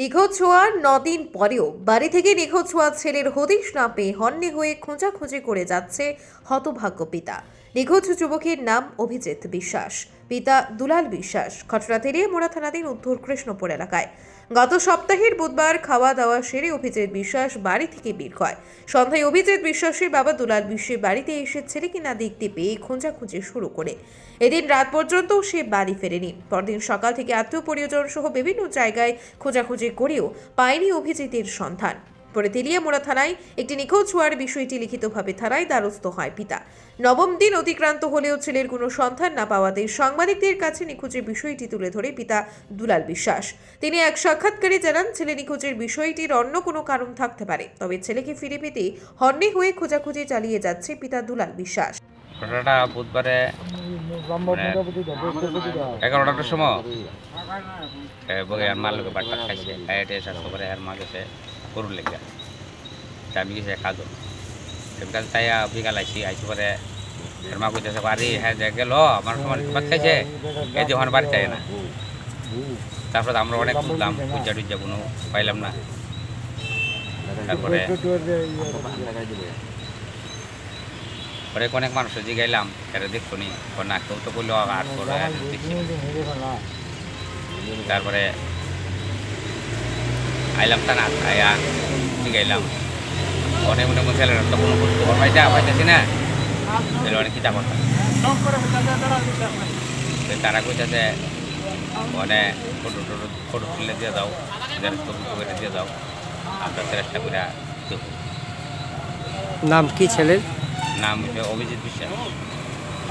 নিখোঁজ হওয়ার নদিন পরেও বাড়ি থেকে নিখোঁজ হওয়া ছেলের হদিশ না পেয়ে হন্যে হয়ে খোঁজাখুঁজি করে যাচ্ছে হতভাগ্য পিতা। নিখোঁজ যুবকের নাম অভিজিৎ বিশ্বাস। পিতা দুলাল বিশ্বাস ঘটনা তেড়িয়ে মোড়া থানাধীন উত্তর কৃষ্ণপুর এলাকায়। গত সপ্তাহের বুধবার খাওয়া দাওয়া সেরে অভিজিৎ বিশ্বাস বাড়ি থেকে বের হয়। সন্ধ্যায় অভিজিৎ বিশ্বাসের বাবা দুলাল বিশ্বের বাড়িতে এসে ছেলেকে কিনা দেখতে পেয়ে খোঁজাখুঁজি শুরু করে। এদিন রাত পর্যন্ত সে বাড়ি ফেরেনি। পরদিন সকাল থেকে আত্মীয় পরিজন সহ বিভিন্ন জায়গায় খোঁজাখুঁজি করেও পায়নি অভিজিতের সন্ধান। পরে তেলিয়ামোড়া থানায় একটি নিখোঁজ হওয়ার বিষয়টি লিখিতভাবে থানায় দ্বারস্থ হয় পিতা। নবম দিন অতিক্রান্ত হলেও ছেলের কোনো সন্ধান না পাওয়াতে সাংবাদিকদের কাছে নিখোঁজের বিষয়টি তুলে ধরে পিতা দুলাল বিশ্বাস। তিনি এক সাক্ষাৎকারে জানান, ছেলে নিখোঁজের বিষয়টির অন্য কোনো কারণ থাকতে পারে, তবে ছেলেকে ফিরে পেতে হন্যে হয়ে খোঁজাখুঁজি চালিয়ে যাচ্ছে পিতা দুলাল বিশ্বাস। ঘটনাটা বুধবারে মানে এগারোটার সময়। বগে আর মার লোকে বাট্টা খাইছে খাইতে স্বাস্থ্য করে আর মা গেছে। গরুর লেগে তা আমি গেছে এমনি কাছে তাই বিকাল আইসি আইসি পরে মা কইতেছে বাড়ি হ্যাঁ যে গেল আমার সময় ভাত খাইছে? এই যে ওখানে বাড়িতে না। তারপরে আমরা অনেক খুঁজলাম পূজা টুজা কোনো পাইলাম না তারপরে পরে অনেক মানুষের জিগাইলাম এটা দেখছ নি না কেউ তো বলল আর তারপরে আইলাম তা না আয়া জিগাইলাম অনেক মনে ছেলেরা তো কোনো বস্তু পাইতা পাইতেছি না। তাহলে অনেক কিতা করতাম তারা কইতেছে মানে ফটো টটো ফটো তুলে দিয়ে দাও করে দিয়ে দাও আমরা চেষ্টা করে দেখব নাম কি ছেলের? নাম হচ্ছে অভিজিৎ বিশ্বাস।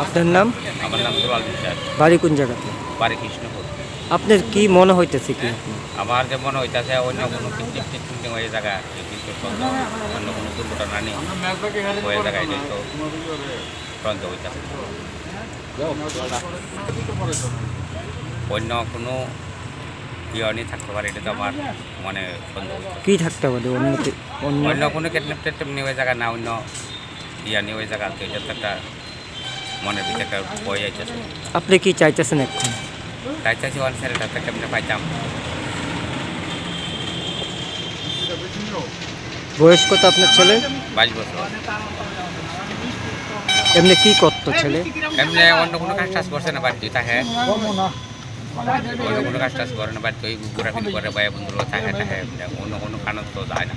আপনার নাম? আমার নাম দুলাল বিশ্বাস। বাড়ি কোন জায়গাতে? বাড়ি কৃষ্ণপুর। আপনার কি মনে হইতেছে কি? আমার যে মনে হইতেছে অন্য কোনো কৃত্রিম ওই জায়গা কিন্তু অন্য কোনো দুর্ঘটনা নেই। ওই জায়গায় তো হইতেছে অন্য কোনো ইয়ে থাকতে পারে এটা তো আমার মানে কি থাকতে পারে অন্য অন্য কোনো কেটনেপ টেটনেপ নিয়ে ওই জায়গা না অন্য ইয়া নিয়ে ওই জায়গা তো এটা তো একটা মনের ভিতরে একটা বই আইতেছে। আপনি কি চাইতেছেন এখন? চাইছি ওয়ান ছেলেটা তো কেমনে পাইতাম। বয়স কত আপনার ছেলে? বাইশ বছর। এমনি কি করত ছেলে? এমনি অন্য কোনো কাজ টাজ করছে না বাড়িতে তাহে অন্য কোনো কাজ টাজ করে না বাড়িতে ওই ঘোরাফিরি করে বাইরে বন্ধুরা থাকে এমনি। অন্য কোনো কারণ তো যায় না।